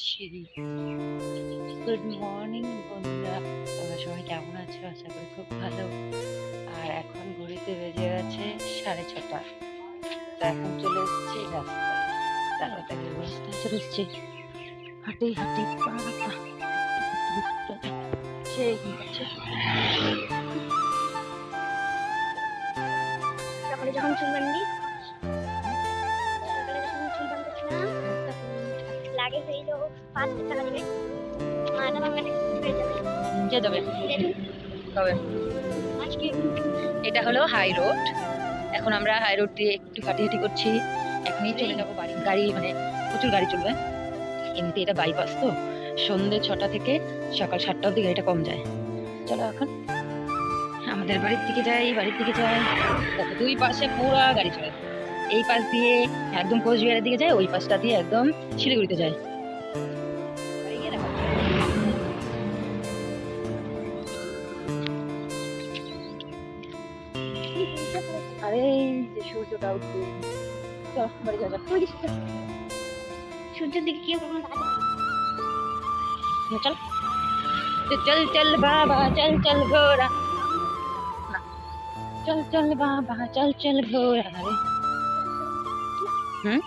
করছি good morning বন্ধুরা। তোমরা সবাই কেমন আছো? আশা করি খুব ভালো। আর এখন ঘড়িতে বেজে গেছে সাড়ে ছটা। তো এখন চলে এসেছি রাস্তায়। রাস্তায় রাস্তায় চলে এসেছি হাঁটি হাঁটি সেই সকালে যখন চুল বান্ধি লাগে সেই যে ও টাকা দিবে মাটা ভাঙা যাবে কে যাবে কবে? আজকে। এটা হলো হাই রোড। এখন আমরা হাই রোড দিয়ে একটু হাঁটি করছি। এখনই চলে যাব বাড়ি। গাড়ি মানে প্রচুর গাড়ি চলবে। এমনিতে এটা বাইপাস তো। সন্ধ্যে ছটা থেকে সকাল সাতটা অবধি গাড়িটা কম যায়। চলো এখন আমাদের বাড়ির দিকে যাই বাড়ির দিকে যাই। দেখো দুই পাশে পুরা গাড়ি চলে। এই পাশ দিয়ে একদম কোচবিহারের দিকে যায় ওই পাশটা দিয়ে একদম শিলিগুড়িতে যায়। বাড়ি গিয়ে দেখা হচ্ছে। আরে এই যে সূর্যটা উঠবে চল বাড়ি যাওয়া যাক ওই দিকে সূর্যের দিকে কি কখনো তাকাতে পারি না। চল তো চল চল বাবা চল চল ঘোড়া না। চল চল বাবা চল চল ঘোড়া রে হুম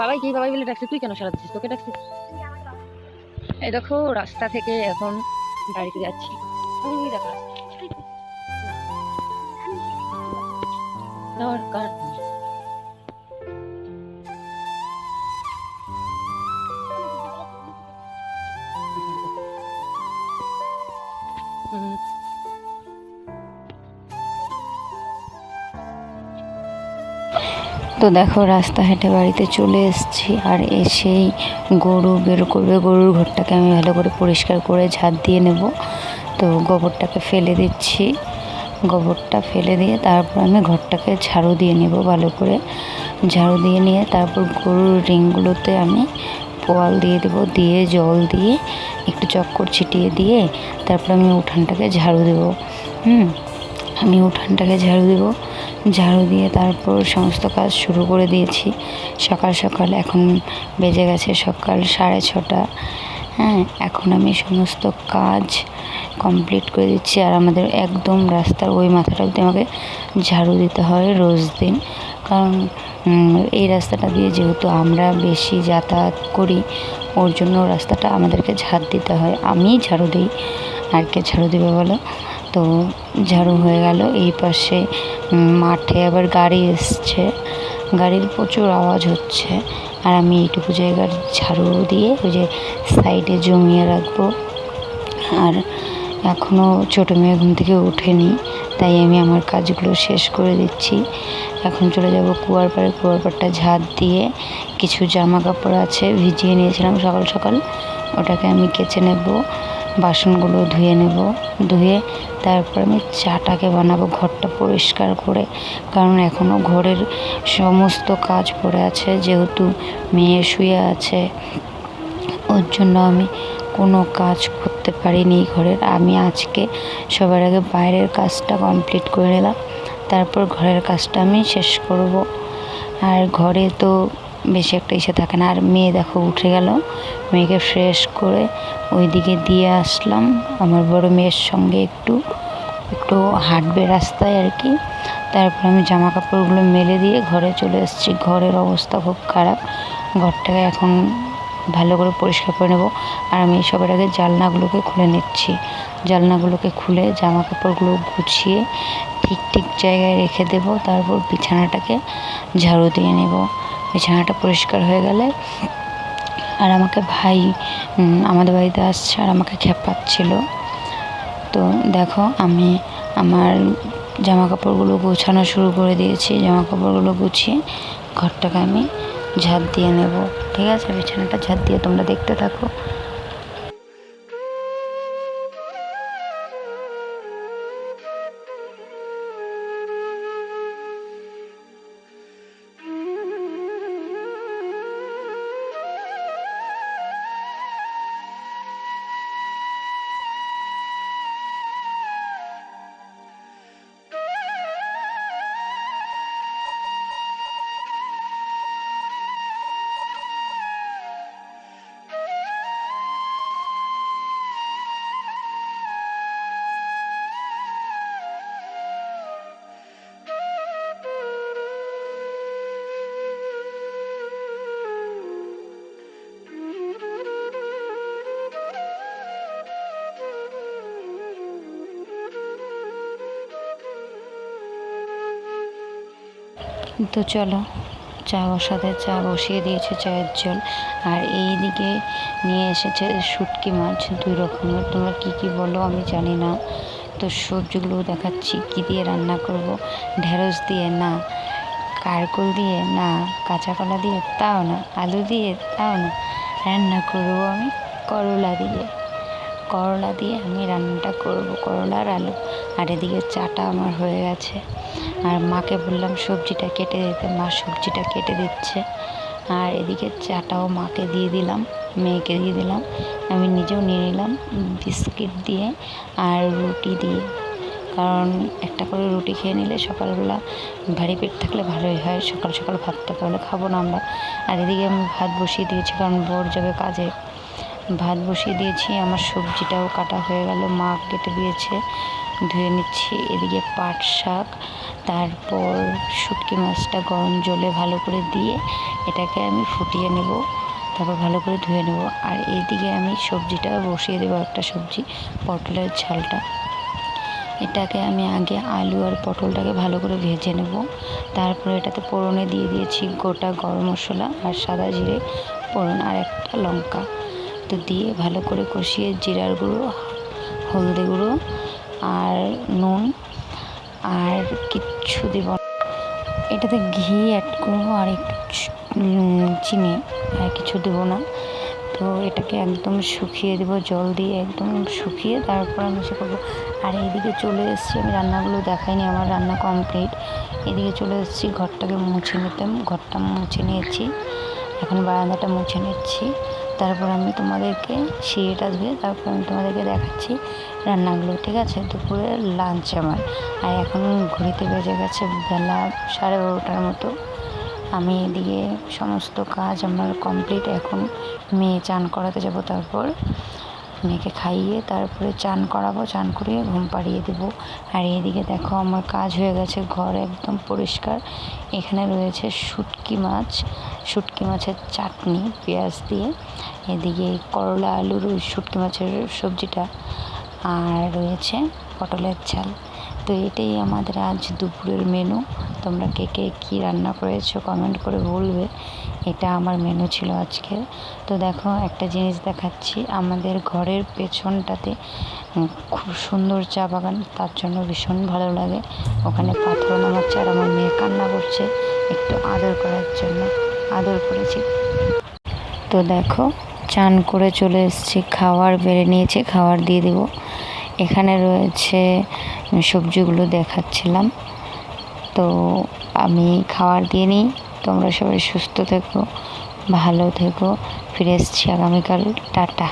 বাবাই কি বাবাই বলে ডাকছে তুই কেন সারা দিচ্ছিস তোকে ডাকছিস। এই দেখো রাস্তা থেকে এখন বাড়িতে যাচ্ছি দেখো। দরকার তো দেখো রাস্তা হেঁটে বাড়িতে চলে এসেছি আর এসেই গরু বের করবে। গরুর ঘরটাকে আমি ভালো করে পরিষ্কার করে ঝাঁট দিয়ে নেব। তো গোবরটাকে ফেলে দিচ্ছি। গোবরটা ফেলে দিয়ে তারপর আমি ঘরটাকে ঝাড়ু দিয়ে নেব ভালো করে। ঝাড়ু দিয়ে নিয়ে তারপর গরুর রিংগুলোতে আমি পোয়াল দিয়ে দেবো, দিয়ে জল দিয়ে একটু চক্কর ছিটিয়ে দিয়ে তারপর আমি উঠানটাকে ঝাড়ু দেবো। হুম? আমি উঠানটাকে ঝাড়ু দেবো। ঝাড়ু দিয়ে তারপর সমস্ত কাজ শুরু করে দিয়েছি। সকাল সকাল এখন বেজে গেছে সকাল সাড়ে ছটা। হ্যাঁ এখন আমি সমস্ত কাজ কমপ্লিট করে দিচ্ছি। আর আমাদের একদম রাস্তার ওই মাথাটা অবধি আমাকে ঝাড়ু দিতে হয় রোজ দিন। কারণ এই রাস্তাটা দিয়ে যেহেতু আমরা বেশি যাতায়াত করি, ওর জন্য রাস্তাটা আমাদেরকে ঝাড় দিতে হয়। আমিই ঝাড়ু দিই। আর কে ঝাড়ু দেবে বলো? তো ঝাড়ু হয়ে গেল। এই পাশে মাঠে আবার গাড়ি এসছে। গাড়ির প্রচুর আওয়াজ হচ্ছে। আর আমি এইটুকু জায়গার ঝাড়ু দিয়ে ওই যে সাইডে জমিয়ে রাখব। আর এখনও ছোটো মেয়ে ঘুম থেকে ওঠেনি, তাই আমি আমার কাজগুলো শেষ করে দিচ্ছি। এখন চলে যাব কুয়ার পাড়ে। কুয়ার পাড়টা ঝাঁট দিয়ে কিছু জামা কাপড় আছে ভিজিয়ে নিয়েছিলাম সকাল সকাল। ওটাকে আমি কেচে নেব। বাসনগুলো ধুয়ে নেব। ধুয়ে তারপর আমি চাটাকে বানাবো, ঘরটা পরিষ্কার করে। কারণ এখনও ঘরের সমস্ত কাজ পড়ে আছে, যেহেতু মেয়ে শুয়ে আছে। ওর জন্য আমি কোনো কাজ করতে পারিনি ঘরের। আমি আজকে সবার আগে বাইরের কাজটা কমপ্লিট করে নিলাম। তারপর ঘরের কাজটা আমি শেষ করব। আর ঘরে তো বেশি একটা ইসে থাকে না। আর মেয়ে দেখো উঠে গেল, মেয়েকে ফ্রেশ করে ওইদিকে দিয়ে আসলাম। আমার বড় মেয়ের সঙ্গে একটু একটু হাঁটবে রাস্তায় আর কি। তারপর আমি জামা কাপড়গুলো মেলে দিয়ে ঘরে চলে এসেছি। ঘরের অবস্থা খুব খারাপ। ঘরটাকে এখন ভালো করে পরিষ্কার করে নেব। আর আমি সবার আগে জানলাগুলোকে খুলে নিচ্ছি। জানলাগুলোকে খুলে জামা কাপড়গুলো গুছিয়ে ঠিক ঠিক জায়গায় রেখে দেব। তারপর বিছানাটাকে ঝাড়ু দিয়ে নেব। বিছানাটা পরিষ্কার হয়ে গেলে আর আমাকে ভাই আমাদের বাড়িতে আসছে আর আমাকে খেপাচ্ছিল। তো দেখো আমি আমার জামা কাপড়গুলো গোছানো শুরু করে দিয়েছি। জামা কাপড়গুলো গুছিয়ে ঘরটাকে আমি ঝাঁট দিয়ে নেব। ঠিক আছে? বিছানাটা ঝাঁট দিয়ে তোমরা দেখতে থাকো। তো চলো, চা বসাতে, চা বসিয়ে দিয়েছে চায়ের জল। আর এই দিকে নিয়ে এসেছে শুটকি মাছ দুই রকমের। তোমরা কি কি বলো আমি জানি না। তো সবজিগুলো দেখাচ্ছি, কি দিয়ে রান্না করব। ঢেঁড়স দিয়ে না, কারকল দিয়ে না, কাঁচা কলা দিয়ে তাও না, আলু দিয়ে তাও না। রান্না করব আমি করলা দিয়ে। করলা দিয়ে আমি রান্নাটা করব করলা আর আলু। আর এদিকে চাটা আমার হয়ে গেছে। আর মাকে বললাম, সবজিটা কেটে দিতে। মা সবজিটা কেটে দিচ্ছে। আর এদিকে চাটাও মাকে দিয়ে দিলাম, মেয়েকে দিয়ে দিলাম। আমি নিজেও নিয়ে নিলাম বিস্কিট দিয়ে আর রুটি দিয়ে। কারণ একটা করে রুটি খেয়ে নিলে সকালবেলা ভারী পেট থাকলে ভালোই হয়। সকাল সকাল ভাতটা তাহলে খাব না আমরা। আর এদিকে আমি ভাত বসিয়ে দিয়েছি কারণ বোর যাবে কাজে। ভাত বসিয়ে দিয়েছি, আমার সবজিটাও কাটা হয়ে গেল, মা কেটে দিয়েছে, ধুয়ে নিচ্ছি, এদিকে পাট শাক, তারপর শুটকি মাছটা গরম জলে ভালো করে দিয়ে এটাকে আমি ফুটিয়ে নেব, তারপর ভালো করে ধুয়ে নেব, আর এইদিকে আমি সবজিটা বসিয়ে দেবো, একটা সবজি, পটলের ঝালটা। এটাকে আমি আগে আলু আর পটলটাকে ভালো করে ভেজে নেব, তারপরে এটাতে পোড়নে দিয়ে দিয়েছি গোটা গরম মশলা আর সাদা জিরে পোড়ন আর একটা লঙ্কা। তো দিয়ে ভালো করে কষিয়ে জিরার গুঁড়ো, হলদি গুঁড়ো আর নুন আর কিচ্ছু দেব। এটাতে ঘি অ্যাড করব আর একটু চিনি আর কিছু দেবো না। তো এটাকে একদম শুকিয়ে দেবো, জল দিয়ে একদম শুকিয়ে তারপর আমি সে করব। আর এইদিকে চলে এসেছি, আমি রান্নাগুলো দেখাইনি, আমার রান্না কমপ্লিট এদিকে চলে এসেছি, ঘরটাকে মুছে নিতাম, ঘরটা মুছে নিয়েছি। এখন বারান্দাটা মুছে নিচ্ছি। তারপর আমি তোমাদেরকে সিঁড়িটা ধুয়ে তারপর আমি তোমাদেরকে দেখাচ্ছি রান্নাগুলো, ঠিক আছে? দুপুরে লাঞ্চ আমার। আর এখন ঘুরিতে বেজে গেছে বেলা সাড়ে বারোটার মতো। আমি এদিকে সমস্ত কাজ আমার কমপ্লিট এখন মেয়ে চান করাতে যাব তারপর। মেয়েকে খাইয়ে তারপরে চান করাবো, চান করিয়ে ঘুম পাড়িয়ে দেবো। আর এদিকে দেখো আমার কাজ হয়ে গেছে, ঘর একদম পরিষ্কার। এখানে রয়েছে শুটকি মাছ, শুটকি মাছের চাটনি, পেঁয়াজ দিয়ে। এদিকে করলা, আলুর ওই শুটকি মাছের সবজিটা। আর রয়েছে পটলের ঝাল। তো এটাই আমাদের আজ দুপুরের মেনু তোমরা কে কে কী রান্না করেছ কমেন্ট করে বলবে। এটা আমার মেনু ছিল আজকের তো দেখো, একটা জিনিস দেখাচ্ছি। আমাদের ঘরের পেছনটাতে খুব সুন্দর চা বাগান। তার জন্য ভীষণ ভালো লাগে। ওখানে পাথর নামাচ্ছে আর আমার মেয়ে কান্না করছে একটু আদর করার জন্য। আদর করেছি। তো দেখো, চান করে চলে এসেছি। খাওয়ার বেড়ে নিয়েছে খাবার দিয়ে দেবো। এখানে রয়েছে সবজিগুলো দেখাচ্ছিলাম। তো আমি খাবার দিয়ে নিই। তোমরা সবাই সুস্থ থেকো, ভালো থেকো। ফিরে এসছি আগামীকাল। টাটা।